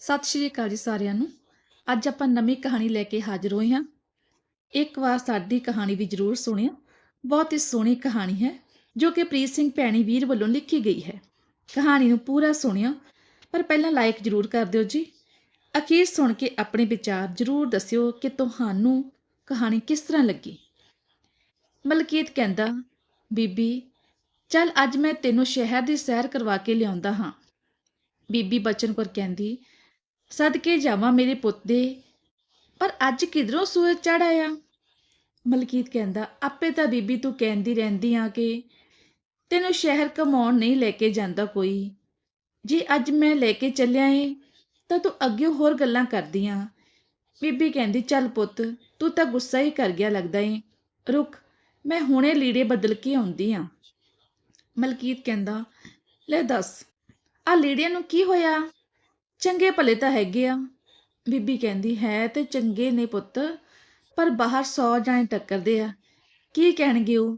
ਸਤਿ ਸ਼੍ਰੀ ਅਕਾਲ ਜੀ ਸਾਰਿਆਂ ਨੂੰ। ਅੱਜ ਆਪਾਂ ਨਵੀਂ ਕਹਾਣੀ ਲੈ ਕੇ ਹਾਜ਼ਰ ਹੋਏ ਹਾਂ। ਇੱਕ ਵਾਰ ਸਾਡੀ ਕਹਾਣੀ ਵੀ ਜ਼ਰੂਰ ਸੁਣਿਓ। ਬਹੁਤ ਹੀ ਸੋਹਣੀ ਕਹਾਣੀ ਹੈ, ਜੋ ਕਿ ਪ੍ਰੀਤ ਸਿੰਘ ਭੈਣੀ ਵੀਰ ਵੱਲੋਂ ਲਿਖੀ ਗਈ ਹੈ। ਕਹਾਣੀ ਨੂੰ ਪੂਰਾ ਸੁਣਿਓ, ਪਰ ਪਹਿਲਾਂ ਲਾਈਕ ਜ਼ਰੂਰ ਕਰ ਦਿਓ ਜੀ। ਅਖੀਰ ਸੁਣ ਕੇ ਆਪਣੇ ਵਿਚਾਰ ਜ਼ਰੂਰ ਦੱਸਿਓ ਕਿ ਤੁਹਾਨੂੰ ਕਹਾਣੀ ਕਿਸ ਤਰ੍ਹਾਂ ਲੱਗੀ। ਮਲਕੀਤ ਕਹਿੰਦਾ, ਬੀਬੀ, ਚੱਲ ਅੱਜ ਮੈਂ ਤੈਨੂੰ ਸ਼ਹਿਰ ਦੀ ਸੈਰ ਕਰਵਾ ਕੇ ਲਿਆਉਂਦਾ ਹਾਂ। ਬੀਬੀ ਬਚਨ ਕੌਰ ਕਹਿੰਦੀ ਸਦਕੇ ਜਾਵਾਂ ਮੇਰੇ ਪੁੱਤ ਦੇ। ਪਰ ਅੱਜ ਕਿਧਰੋਂ ਸੂਰਜ ਚੜ ਆਇਆ? ਮਲਕੀਤ ਕਹਿੰਦਾ, ਆਪੇ ਤਾਂ ਬੀਬੀ ਤੂੰ ਕਹਿੰਦੀ ਰਹਿੰਦੀ ਆ ਕਿ ਤੈਨੂੰ ਸ਼ਹਿਰ ਕਮਾਉਣ ਨਹੀਂ ਲੈ ਕੇ ਜਾਂਦਾ ਕੋਈ। ਜੇ ਅੱਜ ਮੈਂ ਲੈ ਕੇ ਚੱਲਿਆ ਏ, ਤਾਂ ਤੂੰ ਅੱਗੇ ਹੋਰ ਗੱਲਾਂ ਕਰਦੀ ਆ। ਬੀਬੀ ਕਹਿੰਦੀ, ਚੱਲ ਪੁੱਤ, ਤੂੰ ਤਾਂ ਗੁੱਸਾ ਹੀ ਕਰ ਗਿਆ ਲੱਗਦਾ ਏ। ਰੁਕ, ਮੈਂ ਹੁਣੇ ਲੀੜੇ ਬਦਲ ਕੇ ਆਉਂਦੀ ਆ। ਮਲਕੀਤ ਕਹਿੰਦਾ, ਲੈ ਦੱਸ ਆ ਲੀੜਿਆਂ ਨੂੰ ਕੀ ਹੋਇਆ? ਚੰਗੇ ਭਲੇ ਤਾਂ ਹੈਗੇ ਆ। ਬੀਬੀ ਕਹਿੰਦੀ, ਹੈ ਤੇ ਚੰਗੇ ਨੇ ਪੁੱਤ, ਪਰ ਬਾਹਰ ਸੌ ਜਾਣੇ ਟੱਕਰਦੇ ਆ। ਕੀ ਕਹਿਣਗੇ ਉਹ?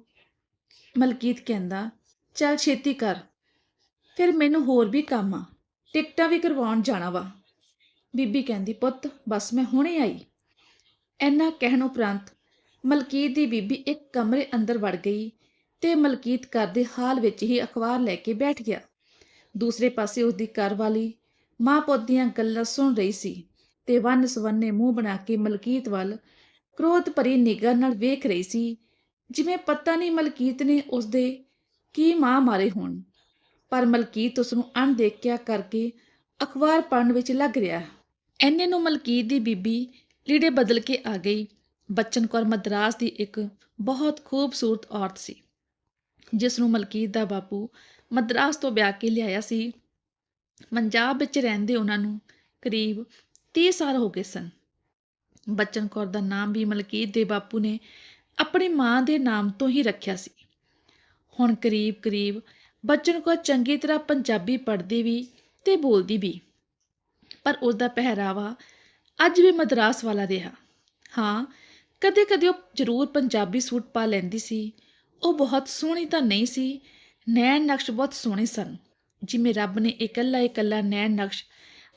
ਮਲਕੀਤ ਕਹਿੰਦਾ, ਚੱਲ ਛੇਤੀ ਕਰ। ਫਿਰ ਮੈਨੂੰ ਹੋਰ ਵੀ ਕੰਮ ਆ। ਟਿਕਟਾਂ ਵੀ ਕਰਵਾਉਣ ਜਾਣਾ ਵਾ। ਬੀਬੀ ਕਹਿੰਦੀ, ਪੁੱਤ, ਬਸ ਮੈਂ ਹੁਣੇ ਆਈ। ਐਨਾ ਕਹਿਣ ਉਪਰੰਤ ਮਲਕੀਤ ਦੀ ਬੀਬੀ ਇੱਕ ਕਮਰੇ ਅੰਦਰ ਵੜ ਗਈ ਤੇ ਮਲਕੀਤ ਘਰ ਦੇ ਹਾਲ ਵਿੱਚ ਹੀ ਅਖਬਾਰ ਲੈ ਕੇ ਬੈਠ ਗਿਆ। ਦੂਸਰੇ ਪਾਸੇ ਉਸ ਦੀ ਘਰ ਵਾਲੀ ਮਾਂ ਪੁੱਤ ਦੀਆਂ ਗੱਲਾਂ ਸੁਣ ਰਹੀ ਸੀ ਤੇ ਵੰਨ ਸਵੰਨੇ ਮੂੰਹ ਬਣਾ ਕੇ ਮਲਕੀਤ ਵੱਲ ਕ੍ਰੋਧ ਭਰੀ ਨਿਗਾਹ ਨਾਲ ਵੇਖ ਰਹੀ ਸੀ, ਜਿਵੇਂ ਪਤਾ ਨਹੀਂ ਮਲਕੀਤ ਨੇ ਉਸਦੇ ਕੀ ਮਾਂ ਮਾਰੇ ਹੋਣ। ਪਰ ਮਲਕੀਤ ਉਸ ਨੂੰ ਅਣਦੇਖਿਆ ਕਰਕੇ ਅਖਬਾਰ ਪੜ੍ਹਨ ਵਿੱਚ ਲੱਗ ਰਿਹਾ। ਐਨੇ ਨੂੰ ਮਲਕੀਤ ਦੀ ਬੀਬੀ ਲੀੜੇ ਬਦਲ ਕੇ ਆ ਗਈ। ਬਚਨ ਕੌਰ ਮਦਰਾਸ ਦੀ ਇੱਕ ਬਹੁਤ ਖੂਬਸੂਰਤ ਔਰਤ ਸੀ ਜਿਸ ਨੂੰ ਮਲਕੀਤ ਦਾ ਬਾਪੂ ਮਦਰਾਸ ਤੋਂ ਵਿਆਹ ਕੇ ਲਿਆਇਆ ਸੀ। ਪੰਜਾਬ ਵਿੱਚ ਰਹਿੰਦੇ ਉਹਨਾਂ ਨੂੰ ਕਰੀਬ 30 ਸਾਲ ਹੋ ਗਏ ਸਨ। ਬਚਨ ਕੌਰ ਦਾ ਨਾਮ ਵੀ ਮਲਕੀਤ ਦੇ ਬਾਪੂ ਨੇ ਆਪਣੀ ਮਾਂ ਦੇ ਨਾਮ ਤੋਂ ਹੀ ਰੱਖਿਆ ਸੀ। ਹੁਣ ਕਰੀਬ ਕਰੀਬ ਬਚਨ ਕੌਰ ਚੰਗੀ ਤਰ੍ਹਾਂ ਪੰਜਾਬੀ ਪੜ੍ਹਦੀ ਵੀ ਤੇ ਬੋਲਦੀ ਵੀ। ਪਰ ਉਸ ਦਾ ਪਹਿਰਾਵਾ ਅੱਜ ਵੀ ਮਦਰਾਸ ਵਾਲਾ ਰਿਹਾ। ਹਾਂ ਕਦੇ ਕਦੇ ਉਹ ਜ਼ਰੂਰ ਪੰਜਾਬੀ ਸੂਟ ਪਾ ਲੈਂਦੀ ਸੀ। ਉਹ ਬਹੁਤ ਸੋਹਣੀ ਤਾਂ ਨਹੀਂ ਸੀ ਨੈਣ ਨਕਸ਼ ਬਹੁਤ ਸੋਹਣੇ ਸਨ। ਜਿਵੇਂ ਰੱਬ ਨੇ ਇਕੱਲਾ ਇਕੱਲਾ ਨੈਣ ਨਕਸ਼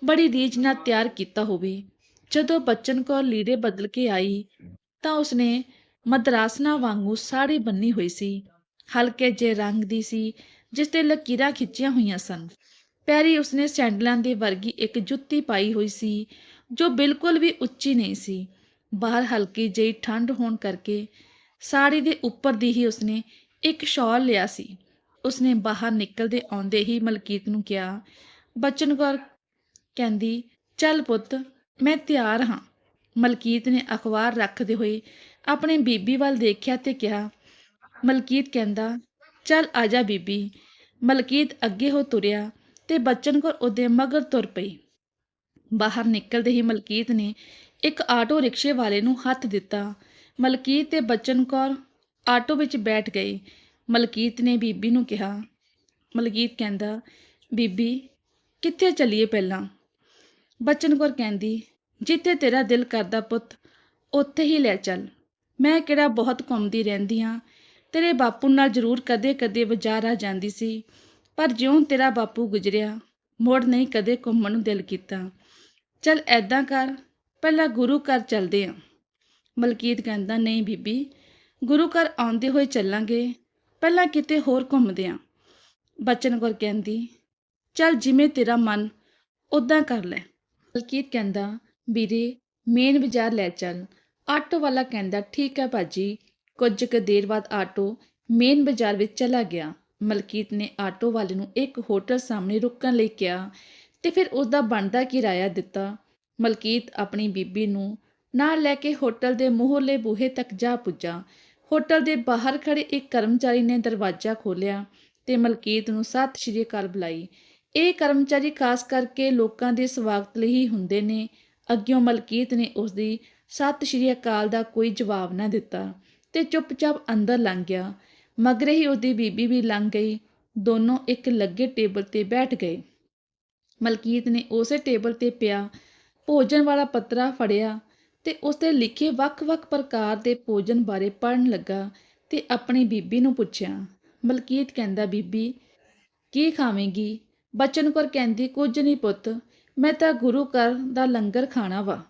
ਬੜੀ ਰੀਝ ਨਾਲ ਤਿਆਰ ਕੀਤਾ ਹੋਵੇ। ਜਦੋਂ ਬਚਨ ਕੌਰ ਲੀੜੇ ਬਦਲ ਕੇ ਆਈ ਤਾਂ ਉਸਨੇ ਮਦਰਾਸਨਾ ਵਾਂਗੂ ਸਾੜੀ ਬੰਨੀ ਹੋਈ ਸੀ। ਹਲਕੇ ਜੇ ਰੰਗ ਦੀ ਸੀ, ਜਿਸ ਤੇ ਲਕੀਰਾਂ ਖਿੱਚੀਆਂ ਹੋਈਆਂ ਸਨ। ਪੈਰੀ ਉਸਨੇ ਸੈਂਡਲਾਂ ਦੇ ਵਰਗੀ ਇੱਕ ਜੁੱਤੀ ਪਾਈ ਹੋਈ ਸੀ, ਜੋ ਬਿਲਕੁਲ ਵੀ ਉੱਚੀ ਨਹੀਂ ਸੀ। ਬਾਹਰ ਹਲਕੀ ਜਿਹੀ ਠੰਡ ਹੋਣ ਕਰਕੇ ਸਾੜੀ ਦੇ ਉੱਪਰ ਦੀ ਹੀ ਉਸਨੇ ਇੱਕ ਸ਼ਾਲ ਲਿਆ ਸੀ। ਉਸਨੇ ਬਾਹਰ ਨਿਕਲਦੇ ਆਉਂਦੇ ਹੀ ਮਲਕੀਤ ਨੂੰ ਕਿਹਾ, ਬਚਨ ਕੌਰ ਕਹਿੰਦੀ, ਚੱਲ ਪੁੱਤ, ਮੈਂ ਤਿਆਰ ਹਾਂ। ਮਲਕੀਤ ਨੇ ਅਖਬਾਰ ਰੱਖਦੇ ਹੋਏ ਆਪਣੇ ਬੀਬੀ ਵੱਲ ਦੇਖਿਆ ਤੇ ਕਿਹਾ, ਮਲਕੀਤ ਕਹਿੰਦਾ, ਚੱਲ ਆ ਜਾ ਬੀਬੀ। ਮਲਕੀਤ ਅੱਗੇ ਹੋ ਤੁਰਿਆ ਤੇ ਬਚਨ ਕੌਰ ਉਹਦੇ ਮਗਰ ਤੁਰ ਪਈ। ਬਾਹਰ ਨਿਕਲਦੇ ਹੀ ਮਲਕੀਤ ਨੇ ਇੱਕ ਆਟੋ ਰਿਕਸ਼ੇ ਵਾਲੇ ਨੂੰ ਹੱਥ ਦਿੱਤਾ। ਮਲਕੀਤ ਤੇ ਬਚਨ ਕੌਰ ਆਟੋ ਵਿੱਚ ਬੈਠ ਗਏ। ਮਲਕੀਤ ਨੇ ਬੀਬੀ ਨੂੰ ਕਿਹਾ। ਮਲਕੀਤ ਕਹਿੰਦਾ, ਬੀਬੀ, ਕਿੱਥੇ ਚੱਲੀਏ ਪਹਿਲਾਂ? ਬਚਨ ਕੌਰ ਕਹਿੰਦੀ, ਜਿੱਥੇ ਤੇਰਾ ਦਿਲ ਕਰਦਾ ਪੁੱਤ, ਉੱਥੇ ਹੀ ਲੈ ਚੱਲ। ਮੈਂ ਕਿਹੜਾ ਬਹੁਤ ਘੁੰਮਦੀ ਰਹਿੰਦੀ ਹਾਂ ਤੇਰੇ ਬਾਪੂ ਨਾਲ ਜ਼ਰੂਰ ਕਦੇ-ਕਦੇ ਬਾਜ਼ਾਰ ਆ ਜਾਂਦੀ ਸੀ, ਪਰ ਜਿਉਂ ਤੇਰਾ ਬਾਪੂ ਗੁਜ਼ਰਿਆ, ਮੋੜ ਨਹੀਂ ਕਦੇ ਘੁੰਮਣ ਨੂੰ ਦਿਲ ਕੀਤਾ। ਚੱਲ ਐਦਾਂ ਕਰ, ਪਹਿਲਾਂ ਗੁਰੂ ਘਰ ਚੱਲਦੇ ਆਂ। ਮਲਕੀਤ ਕਹਿੰਦਾ, ਨਹੀਂ ਬੀਬੀ, ਗੁਰੂ ਘਰ ਆਉਂਦੇ ਹੋਏ ਚੱਲਾਂਗੇ। ਪਹਿਲਾਂ ਕਿਤੇ ਹੋਰ ਘੁੰਮਦੇ ਆਂ ਬਚਨ ਕੌਰ ਕਹਿੰਦੀ, ਚੱਲ ਜਿਵੇਂ ਤੇਰਾ ਮਨ ਉਦਾਂ ਕਰ ਲੈ। ਮਲਕੀਤ ਕਹਿੰਦਾ, ਵੀਰੇ, ਮੇਨ ਬਾਜ਼ਾਰ ਲੈ ਚੱਲ। ਆਟੋ ਵਾਲਾ ਕਹਿੰਦਾ, ਠੀਕ ਹੈ ਭਾਜੀ। ਕੁਝ ਕੁ ਦੇਰ ਬਾਅਦ ਆਟੋ ਮੇਨ ਬਾਜ਼ਾਰ ਵਿੱਚ ਚਲਾ ਗਿਆ। ਮਲਕੀਤ ਨੇ ਆਟੋ ਵਾਲੇ ਨੂੰ ਇੱਕ ਹੋਟਲ ਸਾਹਮਣੇ ਰੁਕਣ ਲਈ ਕਿਹਾ ਤੇ ਫਿਰ ਉਸ ਦਾ ਬਣਦਾ ਕਿਰਾਇਆ ਦਿੱਤਾ। ਮਲਕੀਤ ਆਪਣੀ ਬੀਬੀ ਨੂੰ ਨਾਲ ਲੈ ਕੇ ਹੋਟਲ ਦੇ ਮੂਹਰਲੇ ਬੂਹੇ ਤੱਕ ਜਾ ਪੁੱਜਾ। ਹੋਟਲ ਦੇ ਬਾਹਰ ਖੜੇ ਇੱਕ ਕਰਮਚਾਰੀ ਨੇ ਦਰਵਾਜ਼ਾ ਖੋਲ੍ਹਿਆ ਤੇ ਮਲਕੀਤ ਨੂੰ ਸਤਿ ਸ਼੍ਰੀ ਅਕਾਲ ਬੁਲਾਈ। ਇਹ ਕਰਮਚਾਰੀ ਖਾਸ ਕਰਕੇ ਲੋਕਾਂ ਦੇ ਸਵਾਗਤ ਲਈ ਹੀ ਹੁੰਦੇ ਨੇ। ਅੱਗਿਓਂ ਮਲਕੀਤ ਨੇ ਉਸ ਦੀ ਸਤਿ ਸ਼੍ਰੀ ਅਕਾਲ ਦਾ ਕੋਈ ਜਵਾਬ ਨਾ ਦਿੱਤਾ ਤੇ ਚੁੱਪਚਾਪ ਅੰਦਰ ਲੰਘ ਗਿਆ। ਮਗਰੇ ਹੀ ਉਹਦੀ ਬੀਬੀ ਵੀ ਲੰਘ ਗਈ। ਦੋਨੋਂ ਇੱਕ ਲੱਗੇ ਟੇਬਲ ਤੇ ਬੈਠ ਗਏ। ਮਲਕੀਤ ਨੇ ਉਸੇ ਟੇਬਲ ਤੇ ਪਿਆ। ਭੋਜਨ ਵਾਲਾ ਪੱਤਰਾ ਫੜਿਆ। ਤੇ ਉਸ ਤੇ ਲਿਖੇ ਵੱਖ-ਵੱਖ ਪ੍ਰਕਾਰ ਦੇ ਭੋਜਨ ਬਾਰੇ ਪੜ੍ਹਨ ਲੱਗਾ ਤੇ ਆਪਣੀ ਬੀਬੀ ਨੂੰ ਪੁੱਛਿਆ, ਮਲਕੀਤ ਕਹਿੰਦਾ, ਬੀਬੀ, ਕੀ ਖਾਵੇਂਗੀ? ਬਚਨ ਕੌਰ ਕਹਿੰਦੀ, ਕੁਝ ਨਹੀਂ ਪੁੱਤ, ਮੈਂ ਤਾਂ ਗੁਰੂ ਘਰ ਦਾ ਲੰਗਰ ਖਾਣਾ ਵਾ।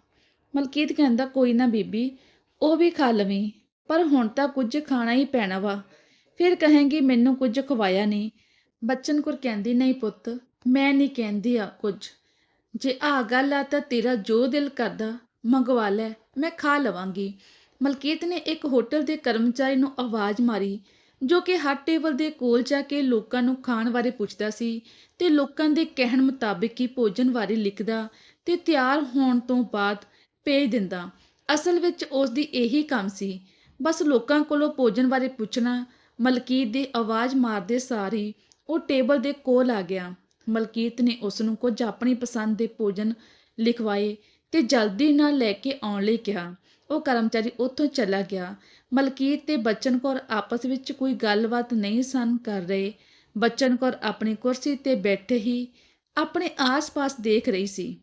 ਮਲਕੀਤ ਕਹਿੰਦਾ, ਕੋਈ ਨਾ ਬੀਬੀ, ਉਹ ਵੀ ਖਾ ਲਵੀਂ, ਪਰ ਹੁਣ ਤਾਂ ਕੁਝ ਖਾਣਾ ਹੀ ਪੈਣਾ ਵਾ। ਫਿਰ ਕਹੇਂਗੀ, ਮੈਨੂੰ ਕੁਝ ਖਵਾਇਆ ਨਹੀਂ ਬਚਨ ਕੌਰ ਕਹਿੰਦੀ, ਨਹੀਂ ਪੁੱਤ, ਮੈਂ ਨਹੀਂ ਕਹਿੰਦੀ ਆ ਕੁਝ। ਜੇ ਆ ਗੱਲ ਆ ਤਾਂ ਤੇਰਾ ਜੋ ਦਿਲ ਕਰਦਾ ਮੰਗਵਾ ਲੈ, ਮੈਂ ਖਾ ਲਵਾਂਗੀ। ਮਲਕੀਤ ਨੇ ਇੱਕ ਹੋਟਲ ਦੇ ਕਰਮਚਾਰੀ ਨੂੰ ਆਵਾਜ਼ ਮਾਰੀ, ਜੋ ਕਿ ਹਰ ਟੇਬਲ ਦੇ ਕੋਲ ਜਾ ਕੇ ਲੋਕਾਂ ਨੂੰ ਖਾਣ ਬਾਰੇ ਪੁੱਛਦਾ ਸੀ ਤੇ ਲੋਕਾਂ ਦੇ ਕਹਿਣ ਮੁਤਾਬਿਕ ਹੀ ਭੋਜਨ ਬਾਰੇ ਲਿਖਦਾ ਤੇ ਤਿਆਰ ਹੋਣ ਤੋਂ ਬਾਅਦ ਭੇਜ ਦਿੰਦਾ। ਅਸਲ ਵਿੱਚ ਉਸ ਦੀ ਇਹੀ ਕੰਮ ਸੀ, ਬਸ ਲੋਕਾਂ ਕੋਲੋਂ ਭੋਜਨ ਬਾਰੇ ਪੁੱਛਣਾ। ਮਲਕੀਤ ਦੀ ਆਵਾਜ਼ ਮਾਰਦੇ ਸਾਰੀ ਉਹ ਟੇਬਲ ਦੇ ਕੋਲ ਆ ਗਿਆ। ਮਲਕੀਤ ਨੇ ਉਸ ਨੂੰ ਕੁਝ ਆਪਣੀ ਪਸੰਦ ਦੇ ਭੋਜਨ ਲਿਖਵਾਏ ਤੇ ਜਲਦੀ ਨਾਲ ਲੈ ਕੇ ਆਉਣ ਲਈ ਕਿਹਾ। ਉਹ ਕਰਮਚਾਰੀ ਉੱਥੋਂ ਚਲਾ ਗਿਆ। ਮਲਕੀਤ ਤੇ ਬਚਨ ਕੌਰ ਆਪਸ ਵਿੱਚ ਕੋਈ ਗੱਲਬਾਤ ਨਹੀਂ ਸਨ ਕਰ ਰਹੇ। ਬਚਨ ਕੌਰ ਆਪਣੀ ਕੁਰਸੀ ਤੇ ਬੈਠੇ ਹੀ ਆਪਣੇ ਆਸ-ਪਾਸ ਦੇਖ ਰਹੀ ਸੀ।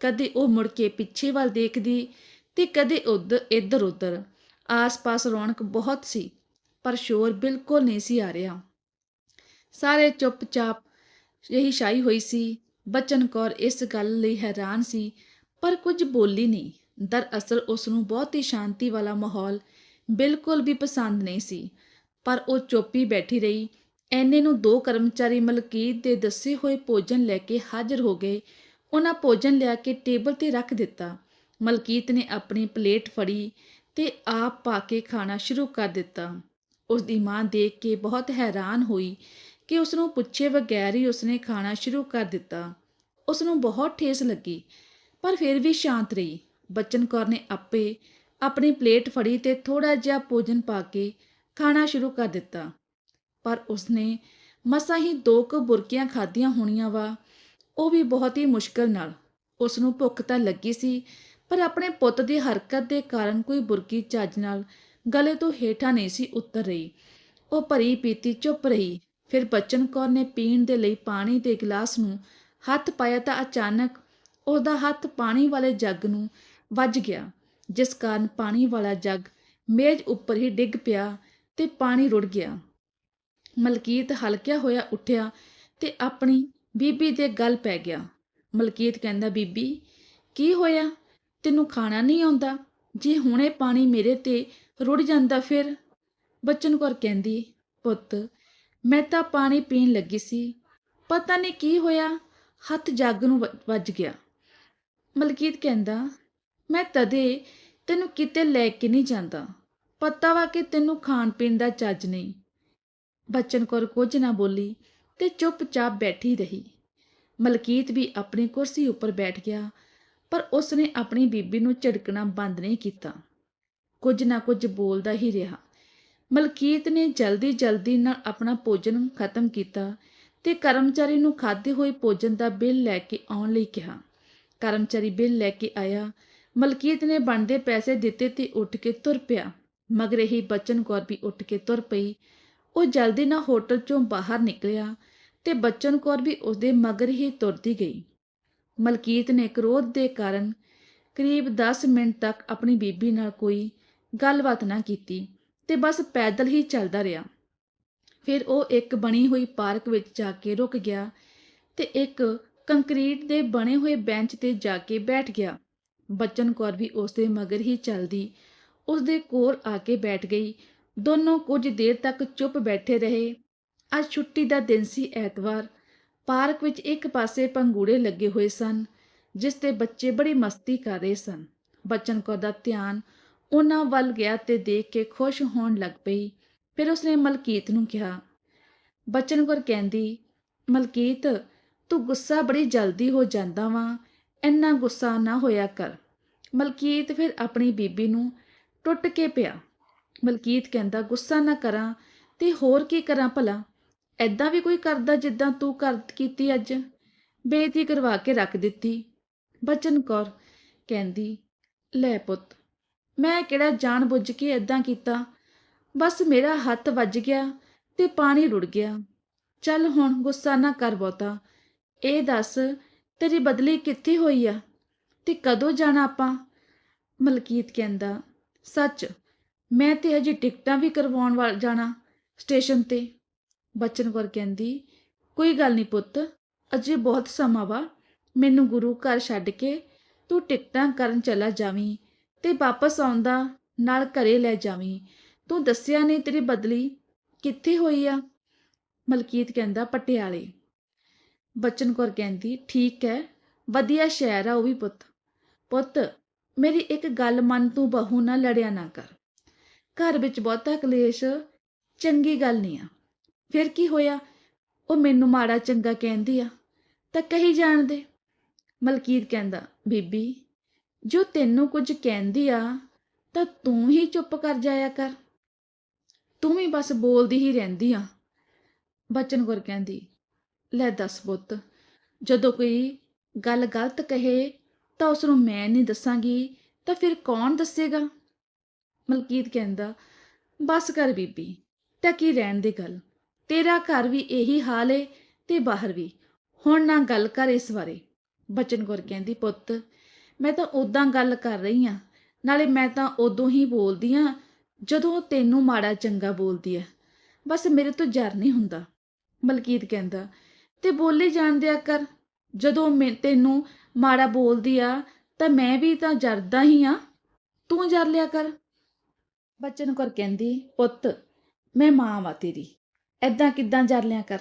ਕਦੇ ਉਹ ਮੁੜ ਕੇ ਪਿੱਛੇ ਵੱਲ ਦੇਖਦੀ ਤੇ ਕਦੇ ਉਧਰ ਇੱਧਰ ਉੱਧਰ ਆਸ-ਪਾਸ ਰੌਣਕ ਬਹੁਤ ਸੀ, ਪਰ ਸ਼ੋਰ ਬਿਲਕੁਲ ਨਹੀਂ ਸੀ ਆ ਰਿਹਾ। ਸਾਰੇ ਚੁੱਪਚਾਪ ਇਹੀ ਛਾਈ ਹੋਈ ਸੀ। ਬਚਨ ਕੌਰ ਇਸ ਗੱਲ ਲਈ ਹੈਰਾਨ ਸੀ ਪਰ ਕੁਝ ਬੋਲੀ ਨਹੀਂ। ਦਰਅਸਲ ਉਸ ਨੂੰ ਬਹੁਤ ਹੀ ਸ਼ਾਂਤੀ ਵਾਲਾ ਮਾਹੌਲ ਬਿਲਕੁਲ ਵੀ ਪਸੰਦ ਨਹੀਂ ਸੀ। ਪਰ ਉਹ ਚੁੱਪ ਬੈਠੀ ਰਹੀ। ਐਨੇ ਨੂੰ ਦੋ ਕਰਮਚਾਰੀ ਮਲਕੀਤ ਦੇ ਦੱਸੇ ਹੋਏ ਭੋਜਨ ਲੈ ਕੇ ਹਾਜ਼ਰ ਹੋ ਗਏ। ਉਹਨਾਂ ਭੋਜਨ ਲਿਆ ਕੇ ਟੇਬਲ ਤੇ ਰੱਖ ਦਿੱਤਾ। ਮਲਕੀਤ ਨੇ ਆਪਣੀ ਪਲੇਟ ਫੜੀ ਤੇ ਆਪ ਪਾ ਕੇ ਖਾਣਾ ਸ਼ੁਰੂ ਕਰ ਦਿੱਤਾ। ਉਸ ਦੀ ਮਾਂ ਦੇਖ ਕੇ ਬਹੁਤ ਹੈਰਾਨ ਹੋਈ ਕਿ ਉਸ ਨੂੰ ਪੁੱਛੇ ਬਗੈਰ ਹੀ ਉਸਨੇ ਖਾਣਾ ਸ਼ੁਰੂ ਕਰ ਦਿੱਤਾ। ਉਸ ਨੂੰ ਬਹੁਤ ਠੇਸ ਲੱਗੀ ਪਰ ਫਿਰ ਵੀ ਸ਼ਾਂਤ ਰਹੀ। ਬਚਨ ਕੌਰ ਨੇ ਆਪੇ ਆਪਣੀ ਪਲੇਟ ਫੜੀ ਤੇ ਥੋੜਾ ਜਿਹਾ ਭੋਜਨ ਪਾ ਕੇ ਖਾਣਾ ਸ਼ੁਰੂ ਕਰ ਦਿੱਤਾ। ਪਰ ਉਸਨੇ ਮਸਾਂ ਹੀ ਦੋ ਕੁ ਬੁਰਕੀਆਂ ਖਾਧੀਆਂ ਹੋਣੀਆਂ ਵਾ, ਉਹ ਵੀ ਬਹੁਤ ਹੀ ਮੁਸ਼ਕਲ ਨਾਲ। ਉਸ ਨੂੰ ਭੁੱਖ ਤਾਂ ਲੱਗੀ ਸੀ, ਪਰ ਆਪਣੇ ਪੁੱਤ ਦੀ ਹਰਕਤ ਦੇ ਕਾਰਨ ਕੋਈ ਬੁਰਕੀ ਚੱਜ ਨਾਲ ਗਲੇ ਤੋਂ ਹੇਠਾਂ ਨਹੀਂ ਸੀ ਉਤਰ ਰਹੀ। ਉਹ ਭਰੀ ਪੀਤੀ ਚੁੱਪ ਰਹੀ। ਫਿਰ ਬਚਨ ਕੌਰ ਨੇ ਪੀਣ ਦੇ ਲਈ ਪਾਣੀ ਦੇ ਗਲਾਸ ਨੂੰ ਹੱਥ ਪਾਇਆ ਤਾਂ ਅਚਾਨਕ ਉਹਦਾ ਹੱਥ ਪਾਣੀ ਵਾਲੇ ਜੱਗ ਨੂੰ ਵੱਜ ਗਿਆ, ਜਿਸ ਕਾਰਨ ਪਾਣੀ ਵਾਲਾ ਜੱਗ ਮੇਜ਼ ਉੱਪਰ ਹੀ ਡਿੱਗ ਪਿਆ ਤੇ ਪਾਣੀ ਰੁੜ ਗਿਆ। ਮਲਕੀਤ ਹਲਕਿਆ ਹੋਇਆ ਉੱਠਿਆ ਤੇ ਆਪਣੀ ਬੀਬੀ ਦੇ ਗੱਲ ਪੈ ਗਿਆ। ਮਲਕੀਤ ਕਹਿੰਦਾ, ਬੀਬੀ, ਕੀ ਹੋਇਆ? ਤੈਨੂੰ ਖਾਣਾ ਨਹੀਂ ਆਉਂਦਾ? ਜੇ ਹੁਣੇ ਪਾਣੀ ਮੇਰੇ ਤੇ ਰੁੜ ਜਾਂਦਾ ਫਿਰ? ਬਚਨ ਕੌਰ ਕਹਿੰਦੀ, ਪੁੱਤ, ਮੈਂ ਤਾਂ ਪਾਣੀ ਪੀਣ ਲੱਗੀ ਸੀ। ਪਤਾ ਨਹੀਂ ਕੀ ਹੋਇਆ, ਹੱਥ ਜੱਗ ਨੂੰ ਵ- ਵੱਜ ਗਿਆ। ਮਲਕੀਤ ਕਹਿੰਦਾ, ਮੈਂ ਤਦੇ ਤੈਨੂੰ ਕਿਤੇ ਲੈ ਕੇ ਨਹੀਂ ਜਾਂਦਾ। ਪਤਾ ਵਾ ਕਿ ਤੈਨੂੰ ਖਾਣ ਪੀਣ ਦਾ ਚੱਜ ਨਹੀਂ। ਬਚਨ ਕੌਰ ਕੁਝ ਨਾ ਬੋਲੀ ਤੇ ਚੁੱਪਚਾਪ ਬੈਠੀ ਰਹੀ। ਮਲਕੀਤ ਵੀ ਆਪਣੀ ਕੁਰਸੀ ਉੱਪਰ ਬੈਠ ਗਿਆ, ਪਰ ਉਸਨੇ ਆਪਣੀ ਬੀਬੀ ਨੂੰ ਝਿੜਕਣਾ ਬੰਦ ਨਹੀਂ ਕੀਤਾ। ਕੁਝ ਨਾ ਕੁਝ ਬੋਲਦਾ ਹੀ ਰਿਹਾ। ਮਲਕੀਤ ਨੇ ਜਲਦੀ ਜਲਦੀ ਨਾਲ ਆਪਣਾ ਭੋਜਨ ਖਤਮ ਕੀਤਾ ਤੇ ਕਰਮਚਾਰੀ ਨੂੰ ਖਾਦੇ ਹੋਏ ਭੋਜਨ ਦਾ ਬਿੱਲ ਲੈ ਕੇ ਆਉਣ ਲਈ ਕਿਹਾ। ਕਰਮਚਾਰੀ ਬਿੱਲ ਲੈ ਕੇ ਆਇਆ। ਮਲਕੀਤ ਨੇ ਬਣਦੇ ਪੈਸੇ ਦਿੱਤੇ ਤੇ ਉੱਠ ਕੇ ਤੁਰ ਪਿਆ। ਮਗਰ ਹੀ ਬਚਨ ਕੌਰ ਵੀ ਉੱਠ ਕੇ ਤੁਰ ਪਈ। ਉਹ ਜਲਦੀ ਨਾਲ ਹੋਟਲ ਚੋਂ ਬਾਹਰ ਨਿਕਲਿਆ ਤੇ ਬਚਨ ਕੌਰ ਵੀ ਉਸਦੇ ਮਗਰ ਹੀ ਤੁਰਦੀ ਗਈ। ਮਲਕੀਤ ਨੇ ਕ੍ਰੋਧ ਦੇ ਕਾਰਨ ਕਰੀਬ 10 ਮਿੰਟ ਤੱਕ ਆਪਣੀ ਬੀਬੀ ਨਾਲ ਕੋਈ ਗੱਲਬਾਤ ਨਾ ਕੀਤੀ ਤੇ ਬਸ ਪੈਦਲ ਹੀ ਚੱਲਦਾ ਰਿਹਾ। ਫਿਰ ਉਹ ਇੱਕ ਬਣੀ ਹੋਈ ਪਾਰਕ ਵਿੱਚ ਜਾ ਕੇ ਰੁਕ ਗਿਆ ਤੇ ਇੱਕ ਕੰਕਰੀਟ ਦੇ ਬਣੇ ਹੋਏ ਬੈਂਚ ਤੇ ਜਾ ਕੇ ਬੈਠ ਗਿਆ। ਬਚਨ ਕੌਰ ਵੀ ਉਸ ਦੇ ਮਗਰ ਹੀ ਚੱਲਦੀ। ਉਸ ਦੇ ਕੋਲ ਆ ਕੇ ਬੈਠ ਗਈ। ਦੋਨੋਂ ਕੁਝ ਦੇਰ ਤੱਕ ਚੁੱਪ ਬੈਠੇ ਰਹੇ। ਅੱਜ ਛੁੱਟੀ ਦਾ ਦਿਨ ਸੀ ਐਤਵਾਰ। ਪਾਰਕ ਵਿੱਚ ਇੱਕ ਪਾਸੇ ਪੰਗੂੜੇ ਲੱਗੇ ਹੋਏ ਸਨ, ਜਿਸ ਤੇ ਬੱਚੇ ਬੜੀ ਮਸਤੀ ਕਰ ਰਹੇ ਸਨ। ਬਚਨ ਕੌਰ ਦਾ ਧਿਆਨ ਉਹਨਾਂ ਵੱਲ ਗਿਆ ਤੇ ਦੇਖ ਕੇ ਖੁਸ਼ ਹੋਣ ਲੱਗ ਪਈ। ਫਿਰ ਉਸਨੇ ਮਲਕੀਤ ਨੂੰ ਕਿਹਾ। ਬਚਨ ਕੌਰ ਕਹਿੰਦੀ, ਮਲਕੀਤ ਤੂੰ ਗੁੱਸਾ ਬੜੀ ਜਲਦੀ ਹੋ ਜਾਂਦਾ ਵਾਂ, ਇੰਨਾ ਗੁੱਸਾ ਨਾ ਹੋਇਆ ਕਰ। ਮਲਕੀਤ ਫਿਰ ਆਪਣੀ ਬੀਬੀ ਨੂੰ ਟੁੱਟ ਕੇ ਪਿਆ। ਮਲਕੀਤ ਕਹਿੰਦਾ, ਗੁੱਸਾ ਨਾ ਕਰਾਂ, ਤੇ ਹੋਰ ਕੀ ਕਰਾਂ ਭਲਾ? ਐਦਾਂ ਵੀ ਕੋਈ ਕਰਦਾ ਜਿੱਦਾਂ ਤੂੰ ਕਰ ਕੀਤੀ ਅੱਜ? ਬੇਇੱਜ਼ਤੀ ਕਰਵਾ ਕੇ ਰੱਖ ਦਿੱਤੀ। ਬਚਨ ਕੌਰ ਕਹਿੰਦੀ, ਲੈ ਪੁੱਤ, ਮੈਂ ਕਿਹੜਾ ਜਾਣ ਬੁੱਝ ਕੇ ਐਦਾਂ ਕੀਤਾ? ਬਸ ਮੇਰਾ ਹੱਥ ਵੱਜ ਗਿਆ ਤੇ ਪਾਣੀ ਰੁੜ ਗਿਆ। ਚੱਲ ਹੁਣ ਗੁੱਸਾ ਨਾ ਕਰ ਬਹੁਤਾ ਇਹ ਦੱਸ, ਤੇਰੀ ਬਦਲੀ ਕਿੱਥੇ ਹੋਈ ਆ? ਤੇ ਕਦੋਂ ਜਾਣਾ ਆਪਾਂ? ਮਲਕੀਤ ਕਹਿੰਦਾ, ਸੱਚ, ਮੈਂ ਤੇ ਹਜੇ ਟਿਕਟਾਂ ਵੀ ਕਰਵਾਉਣ ਵਾਲ ਜਾਣਾ ਸਟੇਸ਼ਨ ਤੇ। ਬਚਨ ਕੌਰ ਕਹਿੰਦੀ, ਕੋਈ ਗੱਲ ਨਹੀਂ ਪੁੱਤ, ਅਜੇ ਬਹੁਤ ਸਮਾਂ ਵਾ, ਮੈਨੂੰ ਗੁਰੂ ਘਰ ਛੱਡ ਕੇ ਤੂੰ ਟਿਕਟਾਂ ਕਰਨ ਚਲਾ ਜਾਵੀਂ ਤੇ ਵਾਪਸ ਆਉਂਦਾ ਨਾਲ ਘਰੇ ਲੈ ਜਾਵੀਂ। ਤੂੰ ਦੱਸਿਆ ਨਹੀਂ ਤੇਰੀ ਬਦਲੀ ਕਿੱਥੇ ਹੋਈ ਆ? ਮਲਕੀਤ ਕਹਿੰਦਾ, ਪਟਿਆਲੇ। ਬਚਨ ਕੌਰ ਕਹਿੰਦੀ, ਠੀਕ ਹੈ, ਵਧੀਆ ਸ਼ਹਿਰ ਆ ਉਹ ਵੀ ਪੁੱਤ। ਪੁੱਤ, ਮੇਰੀ ਇੱਕ ਗੱਲ ਮੰਨ ਤੂੰ ਬਹੂ ਨਾਲ ਲੜਿਆ ਨਾ ਕਰ। ਘਰ ਵਿੱਚ ਬਹੁਤਾ ਕਲੇਸ਼, ਚੰਗੀ ਗੱਲ ਨਹੀਂ ਆ। ਫਿਰ ਕੀ ਹੋਇਆ? ਉਹ ਮੈਨੂੰ ਮਾੜਾ ਚੰਗਾ ਕਹਿੰਦੀ ਆ, ਤਾਂ ਕਹੀ ਜਾਣ ਦੇ। ਮਲਕੀਤ ਕਹਿੰਦਾ, ਬੀਬੀ, ਜੋ ਤੈਨੂੰ ਕੁਝ ਕਹਿੰਦੀ ਆ, ਤਾਂ ਤੂੰ ਹੀ ਚੁੱਪ ਕਰ ਜਾਇਆ ਕਰ। ਤੂੰ ਵੀ ਬਸ ਬੋਲਦੀ ਹੀ ਰਹਿੰਦੀ ਆ। ਬਚਨ ਕੌਰ ਕਹਿੰਦੀ ਲੈ ਦੱਸ ਪੁੱਤ ਜਦੋਂ ਕੋਈ ਗੱਲ ਗਲਤ ਕਹੇ ਤਾਂ ਉਸ ਨੂੰ ਮੈਂ ਨਹੀਂ ਦੱਸਾਂਗੀ, ਤਾਂ ਫਿਰ ਕੌਣ ਦੱਸੇਗਾ? ਮਲਕੀਤ ਕਹਿੰਦਾ, ਬਸ ਕਰ ਬੀਬੀ, ਟਕੀ ਰਹਿਣ ਦੀ ਗੱਲ, ਤੇਰਾ ਘਰ ਵੀ ਇਹੀ ਹਾਲ ਏ ਤੇ ਬਾਹਰ ਵੀ, ਹੁਣ ਨਾ ਗੱਲ ਕਰ ਇਸ ਬਾਰੇ। ਬਚਨ ਕੌਰ ਕਹਿੰਦੀ, ਪੁੱਤ, ਮੈਂ ਤਾਂ ਉਦਾਂ ਗੱਲ ਕਰ ਰਹੀ ਆ, ਨਾਲੇ ਮੈਂ ਤਾਂ ਉਦੋਂ ਹੀ ਬੋਲਦੀ ਆ, ਜਦੋਂ ਤੈਨੂੰ ਮਾੜਾ ਚੰਗਾ ਬੋਲਦੀ ਹੈ ਬਸ ਮੇਰੇ ਤੋਂ ਜਰ ਨਹੀਂ ਹੁੰਦਾ। ਮਲਕੀਤ ਕਹਿੰਦਾ ਤੇ ਬੋਲੇ ਜਾਣ ਦਿਆ ਕਰ। ਜਦੋਂ ਮੈਂ ਤੈਨੂੰ ਮਾੜਾ ਬੋਲਦੀ ਆ, ਤਾਂ ਮੈਂ ਵੀ ਤਾਂ ਜਰਦਾ ਹੀ ਆ। ਤੂੰ ਜਰ ਲਿਆ ਕਰ। ਬਚਨ ਕੌਰ ਕਹਿੰਦੀ, ਪੁੱਤ, ਮੈਂ ਮਾਂ ਵਾ ਤੇਰੀ। ਐਦਾਂ ਕਿੱਦਾਂ ਜਰ ਲਿਆ ਕਰ?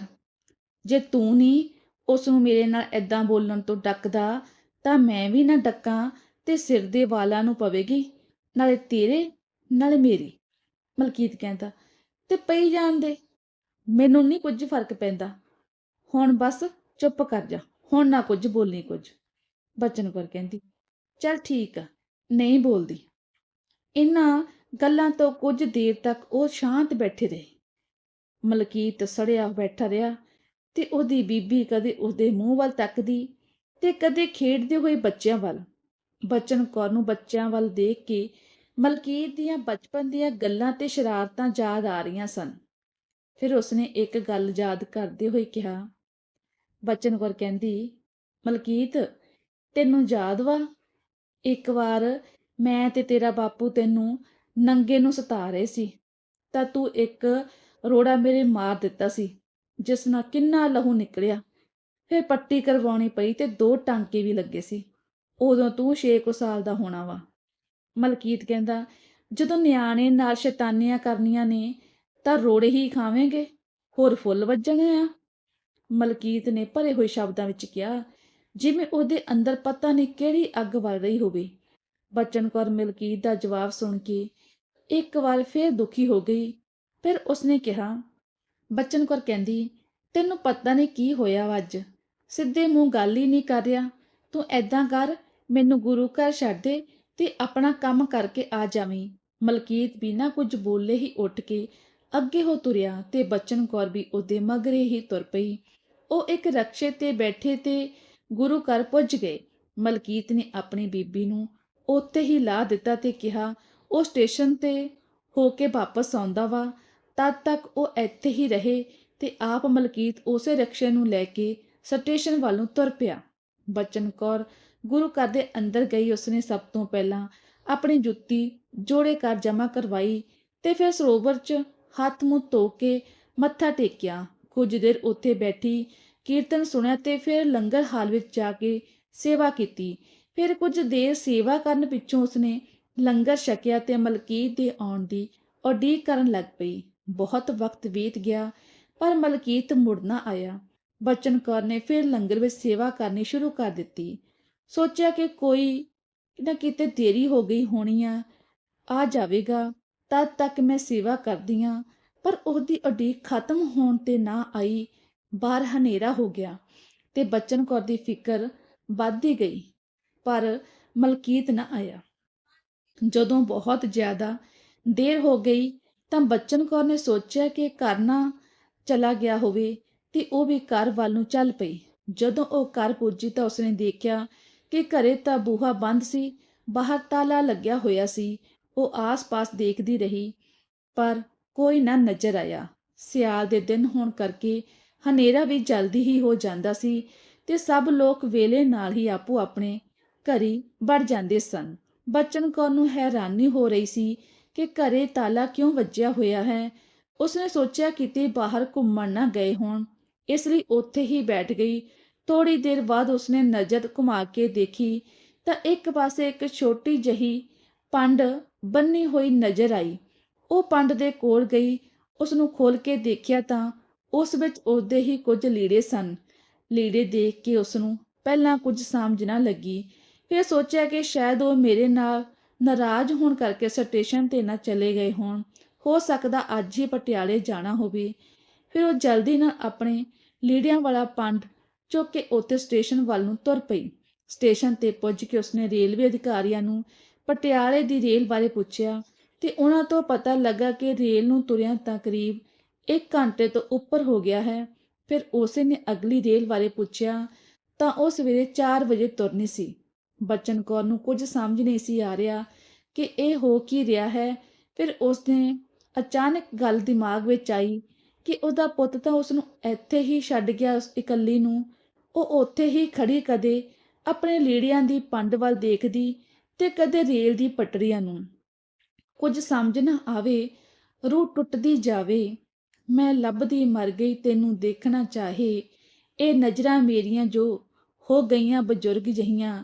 ਜੇ ਤੂੰ ਨਹੀਂ ਉਸ ਨੂੰ ਮੇਰੇ ਨਾਲ ਐਦਾਂ ਬੋਲਣ ਤੋਂ ਡੱਕਦਾ, ਤਾਂ ਮੈਂ ਵੀ ਨਾ ਡੱਕਾਂ ਤੇ ਸਿਰ ਦੇ ਵਾਲਾਂ ਨੂੰ ਪਵੇਗੀ, ਨਾਲੇ ਤੇਰੇ, ਨਾਲੇ ਮੇਰੀ, ਮਲਕੀਤ ਕਹਿੰਦਾ। ਤੇ ਪਈ ਜਾਣ ਦੇ। ਮੈਨੂੰ ਨਹੀਂ ਕੁਝ ਫ਼ਰਕ ਪੈਂਦਾ। ਹੁਣ ਬਸ ਚੁੱਪ ਕਰ ਜਾ। ਹੁਣ ਨਾ ਕੁਝ ਬੋਲੀ ਕੁਝ। ਬਚਨ ਕੌਰ ਕਹਿੰਦੀ, ਚਲ ਠੀਕ ਆ, ਨਹੀਂ ਬੋਲਦੀ। ਇਹਨਾਂ ਗੱਲਾਂ ਤੋਂ ਕੁਝ ਦੇਰ ਤੱਕ ਉਹ ਸ਼ਾਂਤ ਬੈਠੇ ਰਹੇ। ਮਲਕੀਤ ਸੜਿਆ ਬੈਠਾ ਰਿਹਾ ਤੇ ਉਹਦੀ ਬੀਬੀ ਕਦੇ ਉਹਦੇ ਮੂੰਹ ਵੱਲ ਤੱਕਦੀ ਤੇ ਕਦੇ ਖੇਡਦੇ ਹੋਏ ਬੱਚਿਆਂ ਵੱਲ। ਬਚਨ ਕੌਰ ਨੂੰ ਬੱਚਿਆਂ ਵੱਲ ਦੇਖ ਕੇ ਮਲਕੀਤ ਦੀਆਂ ਬਚਪਨ ਦੀਆਂ ਗੱਲਾਂ ਤੇ ਸ਼ਰਾਰਤਾਂ ਯਾਦ ਆ ਰਹੀਆਂ ਸਨ। ਫਿਰ ਉਸਨੇ ਇੱਕ ਗੱਲ ਯਾਦ ਕਰਦੇ ਹੋਏ ਕਿਹਾ ਬਚਨ ਕੌਰ ਕਹਿੰਦੀ, ਮਲਕੀਤ, ਤੈਨੂੰ ਯਾਦ ਵਾ? ਇੱਕ ਵਾਰ ਮੈਂ ਤੇ ਤੇਰਾ ਬਾਪੂ ਤੈਨੂੰ ਨੰਗੇ ਨੂੰ ਸਤਾ ਰਹੇ ਸੀ, ਤਾਂ ਤੂੰ ਇੱਕ ਰੋੜਾ ਮੇਰੇ ਮਾਰ ਦਿੱਤਾ ਸੀ, ਜਿਸ ਨਾਲ ਕਿੰਨਾ ਲਹੂ ਨਿਕਲਿਆ। ਫਿਰ ਪੱਟੀ ਕਰਵਾਉਣੀ ਪਈ ਤੇ ਦੋ ਟਾਂਕੇ ਵੀ ਲੱਗੇ ਸੀ। ਉਦੋਂ ਤੂੰ 6 ਕੁ ਸਾਲ ਦਾ ਹੋਣਾ ਵਾ। ਮਲਕੀਤ ਕਹਿੰਦਾ, ਜਦੋਂ ਨਿਆਣੇ ਨਾਲ ਸ਼ੈਤਾਨੀਆਂ ਕਰਨੀਆਂ ਨੇ, ਤਾਂ ਰੋੜੇ ਹੀ ਖਾਵੇਂਗੇ, ਹੋਰ ਫੁੱਲ ਵੱਜਣੇ ਆ। ਮਲਕੀਤ ਨੇ ਭਰੇ ਹੋਏ ਸ਼ਬਦਾਂ ਵਿੱਚ ਕਿਹਾ ਜਿਵੇਂ ਉਹਦੇ ਅੰਦਰ ਪਤਾ ਨਹੀਂ ਕਿਹੜੀ ਅੱਗ ਵੱਲ ਰਹੀ ਹੋਵੇ। ਬਚਨ ਕੌਰ ਮਲਕੀਤ ਦਾ ਜਵਾਬ ਸੁਣ ਕੇ ਇੱਕ ਵਾਰ ਫੇਰ ਦੁਖੀ ਹੋ ਗਈ। ਫਿਰ ਉਸਨੇ ਕਿਹਾ, ਬਚਨ ਕੌਰ ਕਹਿੰਦੀ, ਤੈਨੂੰ ਪਤਾ ਨਹੀਂ ਕੀ ਹੋਇਆ ਅੱਜ। ਸਿੱਧੇ ਮੂੰਹ ਗੱਲ ਹੀ ਨਹੀਂ ਕਰ ਰਿਹਾ। ਤੂੰ ਐਦਾਂ ਕਰ, ਮੈਨੂੰ ਗੁਰੂ ਘਰ ਛੱਡ ਦੇ ਤੇ ਆਪਣਾ ਕੰਮ ਕਰਕੇ ਆ ਜਾਵੀਂ। ਮਲਕੀਤ ਬਿਨਾ ਕੁਝ ਬੋਲੇ ਹੀ ਉੱਠ ਕੇ ਅੱਗੇ ਹੋ ਤੁਰਿਆ ਤੇ ਬਚਨ ਕੌਰ ਵੀ ਉਹਦੇ ਮਗਰੇ ਹੀ ਤੁਰ ਪਈ। ਉਹ ਇੱਕ ਰਕਸ਼ੇ ਤੇ ਬੈਠੇ ਤੇ ਗੁਰੂ ਘਰ ਪੁੱਜ ਗਏ। ਮਲਕੀਤ ਨੇ ਆਪਣੀ ਬੀਬੀ ਨੂੰ ਉੱਥੇ ਹੀ ਲਾ ਦਿੱਤਾ ਤੇ ਕਿਹਾ, ਉਹ ਸਟੇਸ਼ਨ ਤੇ ਹੋ ਕੇ ਵਾਪਸ ਆਉਂਦਾ ਵਾ। ਤਦ ਤੱਕ ਉਹ ਇੱਥੇ ਹੀ ਰਹੇ ਤੇ ਆਪ ਮਲਕੀਤ ਉਸੇ ਰਕਸ਼ੇ ਨੂੰ ਲੈ ਕੇ ਸਟੇਸ਼ਨ ਵੱਲੋਂ ਤੁਰ ਪਿਆ। ਬਚਨ ਕੌਰ ਗੁਰੂ ਘਰ ਦੇ ਅੰਦਰ ਗਈ। ਉਸਨੇ ਸਭ ਤੋਂ ਪਹਿਲਾਂ ਆਪਣੀ ਜੁੱਤੀ ਜੋੜੇ ਕਰ ਜਮ੍ਹਾਂ ਕਰਵਾਈ ਤੇ ਫਿਰ ਸਰੋਵਰ 'ਚ ਹੱਥ ਮੂੰਹ ਧੋ ਕੇ ਮੱਥਾ ਟੇਕਿਆ। ਕੁਝ ਦੇਰ ਉੱਥੇ ਬੈਠੀ, ਕੀਰਤਨ ਸੁਣਿਆ ਤੇ ਫਿਰ ਲੰਗਰ ਹਾਲ ਵਿੱਚ ਜਾ ਕੇ ਸੇਵਾ ਕੀਤੀ। ਫਿਰ ਕੁਝ ਦੇਰ ਸੇਵਾ ਕਰਨ ਪਿੱਛੋਂ ਉਸਨੇ ਲੰਗਰ ਛਕਿਆ ਤੇ ਮਲਕੀਤ ਦੇ ਆਉਣ ਦੀ ਉਡੀਕ ਕਰਨ ਲੱਗ ਪਈ। ਬਹੁਤ ਵਕਤ ਬੀਤ ਗਿਆ, ਪਰ ਮਲਕੀਤ ਮੁੜ ਨਾ ਆਇਆ। ਬਚਨ ਕੌਰ ਨੇ ਫਿਰ ਲੰਗਰ ਵਿੱਚ ਸੇਵਾ ਕਰਨੀ ਸ਼ੁਰੂ ਕਰ ਦਿੱਤੀ। ਸੋਚਿਆ ਕਿ ਕੋਈ ਨਾ ਕਿਤੇ ਦੇਰੀ ਹੋ ਗਈ ਹੋਣੀ ਆ ਆ ਜਾਵੇਗਾ, ਤਦ ਤੱਕ ਮੈਂ ਸੇਵਾ ਕਰਦੀ ਆ। ਪਰ ਉਹਦੀ ਉਡੀਕ ਖਤਮ ਹੋਣ ਤੇ ਨਾ ਆਈ, ਬਾਹਰ ਹਨੇਰਾ ਹੋ ਗਿਆ ਤੇ ਬਚਨ ਕੌਰ ਦੀ ਫਿਕਰ ਵੱਧਦੀ ਗਈ, ਪਰ ਮਲਕੀਤ ਨਾ ਆਇਆ। ਜਦੋਂ ਬਹੁਤ ਜ਼ਿਆਦਾ ਦੇਰ ਹੋ ਗਈ ਤਾਂ ਬਚਨ ਕੌਰ ਨੇ ਸੋਚਿਆ ਕਿ ਘਰ ਨਾ ਚਲਾ ਗਿਆ ਹੋਵੇ ਤੇ ਉਹ ਵੀ ਘਰ ਵੱਲ ਨੂੰ ਚੱਲ ਪਈ। ਜਦੋਂ ਉਹ ਘਰ ਪੁੱਜੀ ਤਾਂ ਉਸਨੇ ਦੇਖਿਆ ਕਿ ਘਰੇ ਤਾਂ ਬੂਹਾ ਬੰਦ ਸੀ, ਬਾਹਰ ਤਾਲਾ ਲੱਗਿਆ ਹੋਇਆ ਸੀ, ਉਹ ਆਸ-ਪਾਸ ਦੇਖਦੀ ਰਹੀ, ਪਰ ਕੋਈ ਨਾ ਨਜ਼ਰ ਆਇਆ। ਸਿਆਲ ਦੇ ਦਿਨ ਹੋਣ ਕਰਕੇ ਹਨੇਰਾ ਵੀ ਜਲਦੀ ਹੀ ਹੋ ਜਾਂਦਾ ਸੀ ਤੇ ਸਭ ਲੋਕ ਵੇਲੇ ਨਾਲ ਹੀ ਆਪੋ ਆਪਣੇ ਘਰੀ ਵੜ ਜਾਂਦੇ ਸਨ। ਬਚਨ ਕੌਰ ਨੂੰ ਹੈਰਾਨੀ ਹੋ ਰਹੀ ਸੀ ਕਿ ਘਰੇ ਤਾਲਾ ਕਿਉਂ ਵੱਜਿਆ ਹੋਇਆ ਹੈ। ਉਸਨੇ ਸੋਚਿਆ ਕਿਤੇ ਬਾਹਰ ਘੁੰਮਣ ਨਾ ਗਏ ਹੋਣ, ਇਸ ਲਈ ਉੱਥੇ ਹੀ ਬੈਠ ਗਈ। ਥੋੜੀ ਦੇਰ ਬਾਅਦ ਉਸਨੇ ਨਜ਼ਰ ਘੁਮਾ ਕੇ ਦੇਖੀ ਤਾਂ ਇੱਕ ਪਾਸੇ ਇੱਕ ਛੋਟੀ ਜਹੀ ਪੰਡ ਬੰਨੀ ਹੋਈ ਨਜ਼ਰ ਆਈ। ਉਹ ਪੰਡ ਦੇ ਕੋਲ ਗਈ ਉਸ ਨੂੰ ਖੋਲ ਕੇ ਦੇਖਿਆ ਤਾਂ ਉਸ ਵਿੱਚ ਉਹਦੇ ਹੀ ਕੁਝ ਲੀੜੇ ਸਨ। ਲੀੜੇ ਦੇਖ ਕੇ ਉਸ ਨੂੰ ਪਹਿਲਾਂ ਕੁਝ ਸਮਝ ਨਾ ਲੱਗੀ। ਫਿਰ ਸੋਚਿਆ ਕਿ ਸ਼ਾਇਦ ਉਹ ਮੇਰੇ ਨਾਲ ਨਾਰਾਜ਼ ਹੋਣ ਕਰਕੇ ਸਟੇਸ਼ਨ ਤੇ ਨਾ ਚਲੇ ਗਏ ਹੋਣ। ਹੋ ਸਕਦਾ ਅੱਜ ਹੀ ਪਟਿਆਲੇ ਜਾਣਾ ਹੋਵੇ। ਫਿਰ ਉਹ ਜਲਦੀ ਨਾਲ ਆਪਣੇ ਲੀੜਿਆਂ ਵਾਲਾ ਪੰਡ ਚੁੱਕ ਕੇ ਉੱਥੇ ਸਟੇਸ਼ਨ ਵੱਲ ਨੂੰ ਤੁਰ ਪਈ। ਸਟੇਸ਼ਨ ਤੇ ਪੁੱਜ ਕੇ ਉਸਨੇ ਰੇਲਵੇ ਅਧਿਕਾਰੀਆਂ ਨੂੰ ਪਟਿਆਲੇ ਦੀ ਰੇਲ ਬਾਰੇ ਪੁੱਛਿਆ। ਤੇ ਉਹਨਾਂ ਤੋਂ ਪਤਾ ਲੱਗਾ ਕਿ ਰੇਲ ਨੂੰ ਤੁਰਿਆਂ ਤਕਰੀਬ 1 ਘੰਟੇ ਤੋਂ ਉੱਪਰ ਹੋ ਗਿਆ ਹੈ। ਫਿਰ ਉਸੇ ਨੇ ਅਗਲੀ ਰੇਲ ਬਾਰੇ ਪੁੱਛਿਆ, ਤਾਂ ਉਹ ਸਵੇਰੇ 4 ਵਜੇ ਤੁਰਨੀ ਸੀ। ਬਚਨ ਕੌਰ ਨੂੰ ਕੁਝ ਸਮਝ ਨਹੀਂ ਸੀ ਆ ਰਿਹਾ ਕਿ ਇਹ ਹੋ ਕੀ ਰਿਹਾ ਹੈ। ਫਿਰ ਉਸਨੇ ਅਚਾਨਕ ਗੱਲ ਦਿਮਾਗ ਵਿੱਚ ਆਈ ਕਿ ਉਹਦਾ ਪੁੱਤ ਤਾਂ ਉਸ ਨੂੰ ਇੱਥੇ ਹੀ ਛੱਡ ਗਿਆ ਉਸ ਇਕੱਲੀ ਨੂੰ। ਉਹ ਉੱਥੇ ਹੀ ਖੜੀ ਕਦੇ ਆਪਣੇ ਲੀੜਿਆਂ ਦੀ ਪੰਡ ਵੱਲ ਦੇਖਦੀ ਤੇ ਕਦੇ ਰੇਲ ਦੀ ਪਟੜੀਆਂ ਨੂੰ। ਕੁਝ ਸਮਝ ਨਾ ਆਵੇ, ਰੂਹ ਟੁੱਟਦੀ ਜਾਵੇ। ਮੈਂ ਲੱਭਦੀ ਮਰ ਗਈ, ਤੈਨੂੰ ਦੇਖਣਾ ਚਾਹੇ। ਇਹ ਨਜ਼ਰਾਂ ਮੇਰੀਆਂ ਜੋ ਹੋ ਗਈਆਂ ਬਜ਼ੁਰਗ ਜਹੀਆਂ,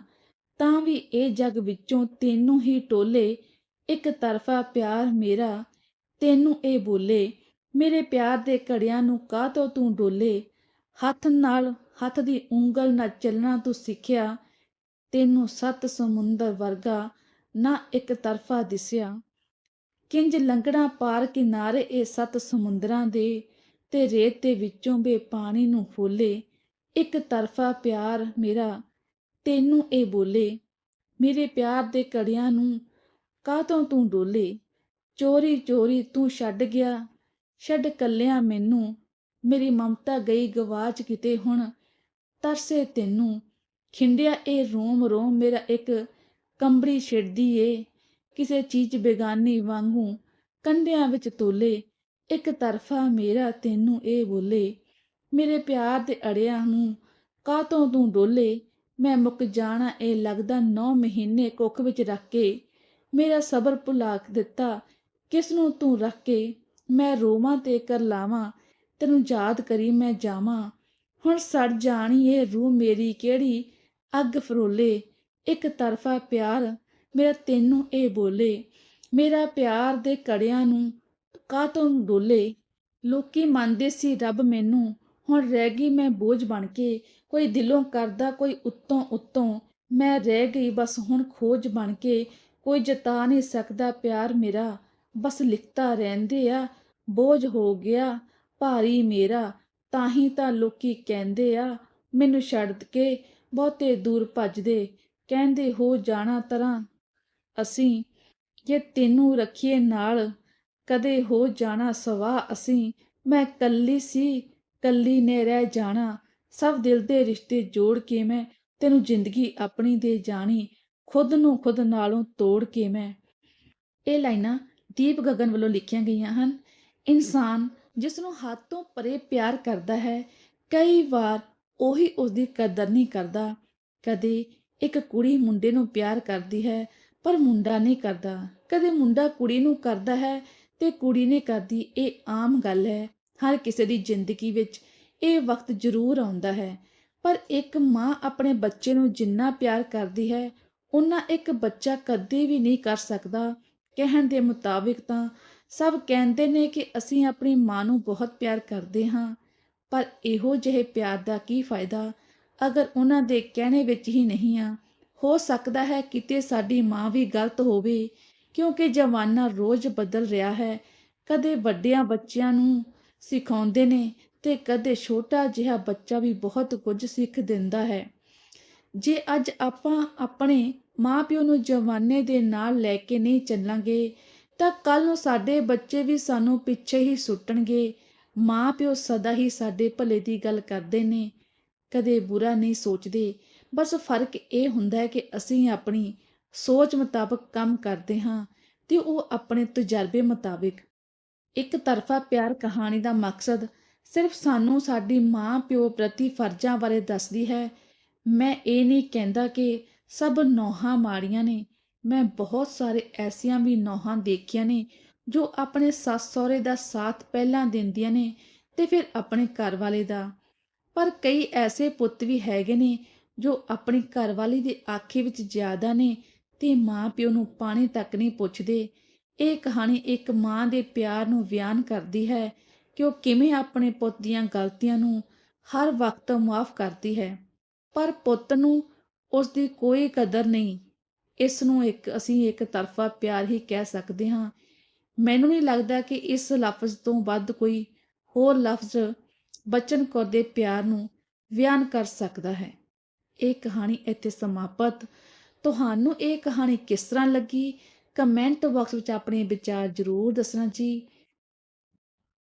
ਤਾਂ ਵੀ ਇਹ ਜਗ ਵਿੱਚੋਂ ਤੈਨੂੰ ਹੀ ਟੋਲੇ। ਇੱਕ ਤਰਫਾ ਪਿਆਰ ਮੇਰਾ, ਤੈਨੂੰ ਇਹ ਬੋਲੇ। ਮੇਰੇ ਪਿਆਰ ਦੇ ਘੜਿਆਂ ਨੂੰ ਕਾਹ ਤੋਂ ਤੂੰ ਡੋਲੇ? ਹੱਥ ਨਾਲ ਹੱਥ ਦੀ ਉਂਗਲ ਨਾਲ ਚੱਲਣਾ ਤੂੰ ਸਿੱਖਿਆ। ਤੈਨੂੰ ਸੱਤ ਸਮੁੰਦਰ ਵਰਗਾ ਨਾ ਇੱਕ ਤਰਫਾ ਦਿਸਿਆ। ਕਿੰਜ ਲੰਘਣਾ ਪਾਰ ਕਿਨਾਰੇ ਇਹ ਸੱਤ ਸਮੁੰਦਰਾਂ ਦੇ, ਤੇ ਰੇਤ ਦੇ ਵਿੱਚੋਂ ਬੇ ਪਾਣੀ ਨੂੰ ਫੋਲੇ। ਇੱਕ ਤਰਫਾ ਪਿਆਰ ਮੇਰਾ, ਤੈਨੂੰ ਇਹ ਬੋਲੇ। ਮੇਰੇ ਪਿਆਰ ਦੇ ਕੜਿਆਂ ਨੂੰ ਕਾਹਤੋਂ ਤੂੰ ਡੋਲੇ? ਚੋਰੀ ਚੋਰੀ ਤੂੰ ਛੱਡ ਗਿਆ। ਛੱਡ ਕੱਲਿਆਂ ਮੈਨੂੰ। ਮੇਰੀ ਮਮਤਾ ਗਈ ਗਵਾਚ ਕਿਤੇ ਹੁਣ। ਤਰਸੇ ਤੈਨੂੰ। ਖਿੰਡਿਆ ਇਹ ਰੋਮ ਰੋਮ ਮੇਰਾ ਇੱਕ ਕੰਬੜੀ ਛਿੜਦੀ ਏ। ਕਿਸੇ ਚੀਜ਼ ਬੇਗਾਨੀ ਵਾਂਗੂ ਕੰਢਿਆਂ ਵਿੱਚ ਤੋਲੇ, ਇੱਕ ਤਰਫਾ ਮੇਰਾ ਤੈਨੂੰ ਇਹ ਬੋਲੇ, ਮੇਰੇ ਪਿਆਰ ਦੇ ਅੜਿਆਂ ਨੂੰ ਕਾਹਤੋਂ ਤੂੰ ਡੋਲੇ? ਮੈਂ ਮੁੱਕ ਜਾਣਾ ਇਹ ਲੱਗਦਾ 9 ਮਹੀਨੇ ਕੁੱਖ ਵਿੱਚ ਰੱਖ ਕੇ, ਮੇਰਾ ਸਬਰ ਭੁਲਾ ਦਿੱਤਾ ਕਿਸ ਨੂੰ ਤੂੰ ਰੱਖ ਕੇ? ਮੈਂ ਰੋਵਾਂ ਤੇ ਕਰ ਲਾਵਾਂ, ਤੈਨੂੰ ਯਾਦ ਕਰੀ ਮੈਂ ਜਾਵਾਂ, ਹੁਣ ਸੜ ਜਾਣੀ ਇਹ ਰੂਹ ਮੇਰੀ ਕਿਹੜੀ ਅੱਗ ਫਰੋਲੇ? ਇੱਕ ਤਰਫਾ ਪਿਆਰ ਮੇਰਾ ਤੈਨੂੰ ਇਹ ਬੋਲੇ, ਮੇਰਾ ਪਿਆਰ ਦੇ ਕੜਿਆਂ ਨੂੰ ਕਾਹਤੋਂ ਡੋਲੇ? ਲੋਕੀ ਮੰਨਦੇ ਸੀ ਰੱਬ ਮੈਨੂੰ, ਹੁਣ ਰਹਿ ਗਈ ਮੈਂ ਬੋਝ ਬਣ ਕੇ, ਕੋਈ ਦਿਲੋਂ ਕਰਦਾ, ਕੋਈ ਉੱਤੋਂ ਉੱਤੋਂ। ਮੈਂ ਰਹਿ ਗਈ ਬਸ ਹੁਣ ਖੋਜ ਬਣ ਕੇ, ਕੋਈ ਜਤਾ ਨਹੀਂ ਸਕਦਾ ਪਿਆਰ ਮੇਰਾ। ਬਸ ਲਿਖਤਾ ਰਹਿੰਦੇ ਆ, ਬੋਝ ਹੋ ਗਿਆ, ਭਾਰੀ ਮੇਰਾ। ਤਾਂ ਹੀ ਤਾਂ ਲੋਕੀ ਕਹਿੰਦੇ ਆ, ਮੈਨੂੰ ਛੱਡ ਕੇ ਬਹੁਤੇ ਦੂਰ ਭੱਜਦੇ। ਕਹਿੰਦੇ ਹੋ ਜਾਣਾ ਤਰਾਂ ਅਸੀਂ ਜੇ ਤੈਨੂੰ ਰੱਖੀਏ ਨਾਲ, ਕਦੇ ਹੋ ਜਾਣਾ ਸਵਾ ਅਸੀਂ। ਮੈਂ ਕੱਲੀ ਸੀ, ਕੱਲੀ ਨੇ ਰਹਿ ਜਾਣਾ। ਸਭ ਦਿਲ ਦੇ ਰਿਸ਼ਤੇ ਜੋੜ ਕੇ ਮੈਂ ਤੈਨੂੰ ਜ਼ਿੰਦਗੀ ਆਪਣੀ ਦੇ ਜਾਣੀ। ਖੁਦ ਨੂੰ ਖੁਦ ਨਾਲੋਂ ਤੋੜ ਕੇ ਮੈਂ। ਇਹ ਲਾਈਨਾਂ ਦੀਪ ਗਗਨ ਵੱਲੋਂ ਲਿਖੀਆਂ ਗਈਆਂ ਹਨ। ਇਨਸਾਨ ਜਿਸ ਨੂੰ ਹੱਦ ਤੋਂ ਪਰੇ ਪਿਆਰ ਕਰਦਾ ਹੈ, ਕਈ ਵਾਰ ਉਹੀ ਉਸ ਦੀ ਕਦਰ ਨਹੀਂ ਕਰਦਾ। ਕਦੇ ਇੱਕ ਕੁੜੀ ਮੁੰਡੇ ਨੂੰ ਪਿਆਰ ਕਰਦੀ ਹੈ ਪਰ ਮੁੰਡਾ ਨਹੀਂ ਕਰਦਾ। ਕਦੇ ਮੁੰਡਾ ਕੁੜੀ ਨੂੰ ਕਰਦਾ ਹੈ ਤੇ ਕੁੜੀ ਨੇ ਕਰਦੀ ਇਹ ਆਮ ਗੱਲ ਹੈ। ਹਰ ਕਿਸੇ ਦੀ ਜ਼ਿੰਦਗੀ ਵਿੱਚ ਇਹ ਵਕਤ ਜ਼ਰੂਰ ਆਉਂਦਾ ਹੈ। ਪਰ ਇੱਕ ਮਾਂ ਆਪਣੇ ਬੱਚੇ ਨੂੰ ਜਿੰਨਾ ਪਿਆਰ ਕਰਦੀ ਹੈ ਉਹਨਾਂ ਇੱਕ ਬੱਚਾ ਕਦੇ ਵੀ ਨਹੀਂ ਕਰ ਸਕਦਾ। ਕਹਿਣ ਦੇ ਮੁਤਾਬਿਕ ਤਾਂ ਸਭ ਕਹਿੰਦੇ ਨੇ ਕਿ ਅਸੀਂ ਆਪਣੀ ਮਾਂ ਨੂੰ ਬਹੁਤ ਪਿਆਰ ਕਰਦੇ ਹਾਂ। ਪਰ ਇਹੋ ਜਿਹੇ ਪਿਆਰ ਦਾ ਕੀ ਫਾਇਦਾ? ਅਗਰ ਉਹਨਾਂ ਦੇ ਕਹਿਣੇ ਵਿੱਚ ਹੀ ਨਹੀਂ ਆ ਹੋ ਸਕਦਾ ਹੈ ਕਿਤੇ ਸਾਡੀ ਮਾਂ ਵੀ ਗਲਤ ਹੋਵੇ, ਕਿਉਂਕਿ ਜ਼ਮਾਨਾ ਰੋਜ਼ ਬਦਲ ਰਿਹਾ ਹੈ। ਕਦੇ ਵੱਡਿਆਂ ਬੱਚਿਆਂ ਨੂੰ ਸਿਖਾਉਂਦੇ ਨੇ ਤੇ ਕਦੇ ਛੋਟਾ ਜਿਹਾ ਬੱਚਾ ਵੀ ਬਹੁਤ ਕੁਝ ਸਿੱਖ ਦਿੰਦਾ ਹੈ। ਜੇ ਅੱਜ ਆਪਾਂ ਆਪਣੇ ਮਾਪਿਓ ਨੂੰ ਜ਼ਮਾਨੇ ਦੇ ਨਾਲ ਲੈ ਕੇ ਨਹੀਂ ਚੱਲਾਂਗੇ, ਤਾਂ ਕੱਲ ਨੂੰ ਸਾਡੇ ਬੱਚੇ ਵੀ ਸਾਨੂੰ ਪਿੱਛੇ ਹੀ ਸੁੱਟਣਗੇ। ਮਾਪਿਓ ਸਦਾ ਹੀ ਸਾਡੇ ਭਲੇ ਦੀ ਗੱਲ ਕਰਦੇ ਨੇ। ਕਦੇ ਬੁਰਾ ਨਹੀਂ ਸੋਚਦੇ। ਬਸ ਫ਼ਰਕ ਇਹ ਹੁੰਦਾ ਹੈ ਕਿ ਅਸੀਂ ਆਪਣੀ ਸੋਚ ਮੁਤਾਬਕ ਕੰਮ ਕਰਦੇ ਹਾਂ ਤੇ ਉਹ ਆਪਣੇ ਤਜਰਬੇ ਮੁਤਾਬਕ। ਇੱਕ ਤਰਫਾ ਪਿਆਰ ਕਹਾਣੀ ਦਾ ਮਕਸਦ ਸਿਰਫ ਸਾਨੂੰ ਸਾਡੀ ਮਾਂ ਪਿਓ ਪ੍ਰਤੀ ਫਰਜ਼ਾਂ ਬਾਰੇ ਦੱਸਦੀ ਹੈ। ਮੈਂ ਇਹ ਨਹੀਂ ਕਹਿੰਦਾ ਕਿ ਸਭ ਨੌਹਾਂ ਮਾੜੀਆਂ ਨੇ। ਮੈਂ ਬਹੁਤ ਸਾਰੇ ਐਸੀਆਂ ਵੀ ਨੌਹਾਂ ਦੇਖੀਆਂ ਨੇ ਜੋ ਆਪਣੇ ਸੱਸ ਸਹੁਰੇ ਦਾ ਸਾਥ ਪਹਿਲਾਂ ਦਿੰਦੀਆਂ ਨੇ ਤੇ ਫਿਰ ਆਪਣੇ ਘਰ ਵਾਲੇ ਦਾ। ਪਰ ਕਈ ਐਸੇ ਪੁੱਤ ਵੀ ਹੈਗੇ ਨੇ ਜੋ ਆਪਣੀ ਘਰਵਾਲੀ ਦੇ ਆਖੇ ਵਿੱਚ ਜ਼ਿਆਦਾ ਨੇ ਤੇ ਮਾਂ ਪਿਓ ਨੂੰ ਪਾਣੀ ਤੱਕ ਨਹੀਂ ਪੁੱਛਦੇ, ਇਹ ਕਹਾਣੀ ਇੱਕ ਮਾਂ ਦੇ ਪਿਆਰ ਨੂੰ ਬਿਆਨ ਕਰਦੀ ਹੈ ਕਿ ਉਹ ਕਿਵੇਂ ਆਪਣੇ ਪੁੱਤ ਦੀਆਂ ਗਲਤੀਆਂ ਨੂੰ ਹਰ ਵਕਤ ਮਾਫ ਕਰਦੀ ਹੈ। ਪਰ ਪੁੱਤ ਨੂੰ ਉਸ ਦੀ ਕੋਈ ਕਦਰ ਨਹੀਂ। ਇਸ ਨੂੰ ਇੱਕ ਅਸੀਂ ਇੱਕ ਤਰਫਾ ਪਿਆਰ ਹੀ ਕਹਿ ਸਕਦੇ ਹਾਂ। ਮੈਨੂੰ ਨਹੀਂ ਲੱਗਦਾ ਕਿ ਇਸ ਲਫ਼ਜ਼ ਤੋਂ ਵੱਧ ਕੋਈ ਹੋਰ ਲਫ਼ਜ਼ ਬਚਨ ਕੌਰ ਦੇ ਪਿਆਰ ਨੂੰ ਬਿਆਨ ਕਰ ਸਕਦਾ ਹੈ। ਇਹ ਕਹਾਣੀ ਇੱਥੇ ਸਮਾਪਤ। ਤੁਹਾਨੂੰ ਇਹ ਕਹਾਣੀ ਕਿਸ ਤਰ੍ਹਾਂ ਲੱਗੀ? ਕਮੈਂਟ ਬਾਕਸ ਵਿੱਚ ਆਪਣੇ ਵਿਚਾਰ ਜ਼ਰੂਰ ਦੱਸਣਾ ਜੀ।